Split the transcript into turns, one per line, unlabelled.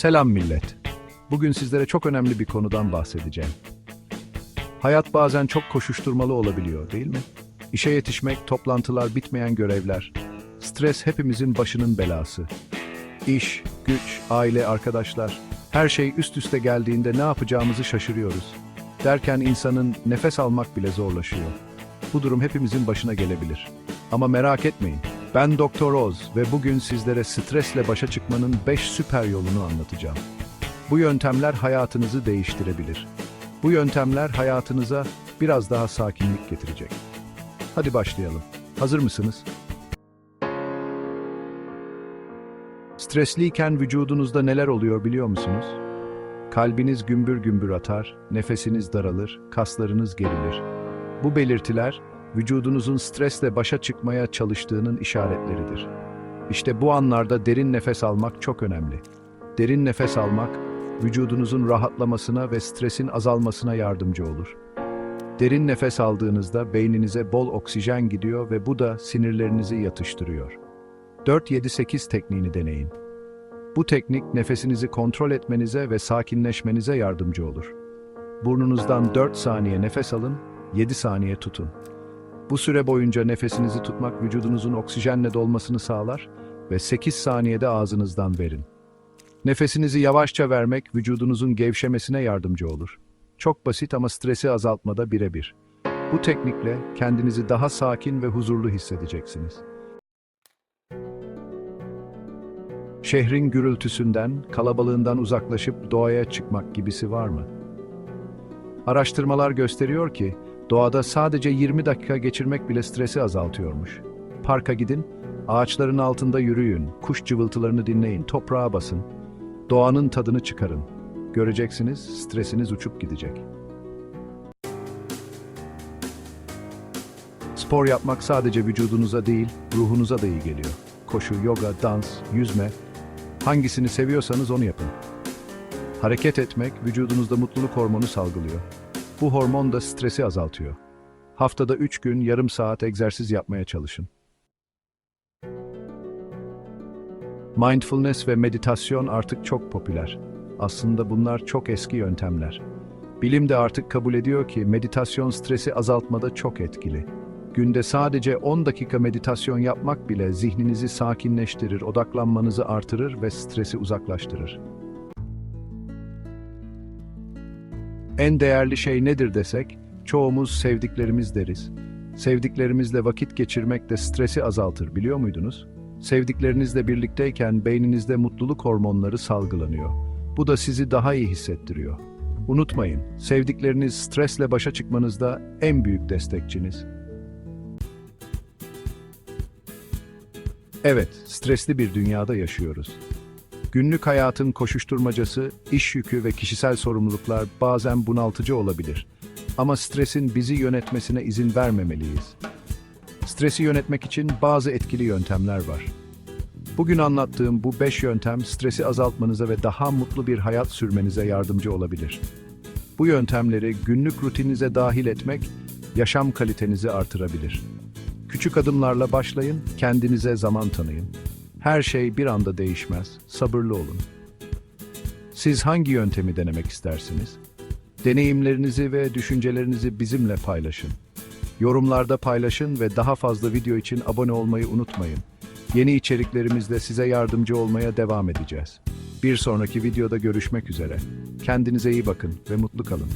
Selam millet. Bugün sizlere çok önemli bir konudan bahsedeceğim. Hayat bazen çok koşuşturmalı olabiliyor, değil mi? İşe yetişmek, toplantılar, bitmeyen görevler. Stres hepimizin başının belası. İş, güç, aile, arkadaşlar. Her şey üst üste geldiğinde ne yapacağımızı şaşırıyoruz. Derken insanın nefes almak bile zorlaşıyor. Bu durum hepimizin başına gelebilir. Ama merak etmeyin. Ben Doktor Oz ve bugün sizlere stresle başa çıkmanın 5 süper yolunu anlatacağım. Bu yöntemler hayatınızı değiştirebilir. Bu yöntemler hayatınıza biraz daha sakinlik getirecek. Hadi başlayalım. Hazır mısınız? Stresliyken vücudunuzda neler oluyor biliyor musunuz? Kalbiniz gümbür gümbür atar, nefesiniz daralır, kaslarınız gerilir. Bu belirtiler vücudunuzun stresle başa çıkmaya çalıştığının işaretleridir. İşte bu anlarda derin nefes almak çok önemli. Derin nefes almak vücudunuzun rahatlamasına ve stresin azalmasına yardımcı olur. Derin nefes aldığınızda beyninize bol oksijen gidiyor ve bu da sinirlerinizi yatıştırıyor. 4-7-8 tekniğini deneyin. Bu teknik nefesinizi kontrol etmenize ve sakinleşmenize yardımcı olur. Burnunuzdan 4 saniye nefes alın, 7 saniye tutun. Bu süre boyunca nefesinizi tutmak vücudunuzun oksijenle dolmasını sağlar ve 8 saniyede ağzınızdan verin. Nefesinizi yavaşça vermek vücudunuzun gevşemesine yardımcı olur. Çok basit ama stresi azaltmada birebir. Bu teknikle kendinizi daha sakin ve huzurlu hissedeceksiniz. Şehrin gürültüsünden, kalabalığından uzaklaşıp doğaya çıkmak gibisi var mı? Araştırmalar gösteriyor ki doğada sadece 20 dakika geçirmek bile stresi azaltıyormuş. Parka gidin, ağaçların altında yürüyün, kuş cıvıltılarını dinleyin, toprağa basın. Doğanın tadını çıkarın. Göreceksiniz stresiniz uçup gidecek. Spor yapmak sadece vücudunuza değil, ruhunuza da iyi geliyor. Koşu, yoga, dans, yüzme, hangisini seviyorsanız onu yapın. Hareket etmek vücudunuzda mutluluk hormonu salgılıyor. Bu hormon da stresi azaltıyor. Haftada 3 gün yarım saat egzersiz yapmaya çalışın. Mindfulness ve meditasyon artık çok popüler. Aslında bunlar çok eski yöntemler. Bilim de artık kabul ediyor ki meditasyon stresi azaltmada çok etkili. Günde sadece 10 dakika meditasyon yapmak bile zihninizi sakinleştirir, odaklanmanızı artırır ve stresi uzaklaştırır. En değerli şey nedir desek, çoğumuz sevdiklerimiz deriz. Sevdiklerimizle vakit geçirmek de stresi azaltır biliyor muydunuz? Sevdiklerinizle birlikteyken beyninizde mutluluk hormonları salgılanıyor. Bu da sizi daha iyi hissettiriyor. Unutmayın, sevdikleriniz stresle başa çıkmanızda en büyük destekçiniz. Evet, stresli bir dünyada yaşıyoruz. Günlük hayatın koşuşturmacası, iş yükü ve kişisel sorumluluklar bazen bunaltıcı olabilir. Ama stresin bizi yönetmesine izin vermemeliyiz. Stresi yönetmek için bazı etkili yöntemler var. Bugün anlattığım bu 5 yöntem stresi azaltmanıza ve daha mutlu bir hayat sürmenize yardımcı olabilir. Bu yöntemleri günlük rutininize dahil etmek yaşam kalitenizi artırabilir. Küçük adımlarla başlayın, kendinize zaman tanıyın. Her şey bir anda değişmez, sabırlı olun. Siz hangi yöntemi denemek istersiniz? Deneyimlerinizi ve düşüncelerinizi bizimle paylaşın. Yorumlarda paylaşın ve daha fazla video için abone olmayı unutmayın. Yeni içeriklerimizle size yardımcı olmaya devam edeceğiz. Bir sonraki videoda görüşmek üzere. Kendinize iyi bakın ve mutlu kalın.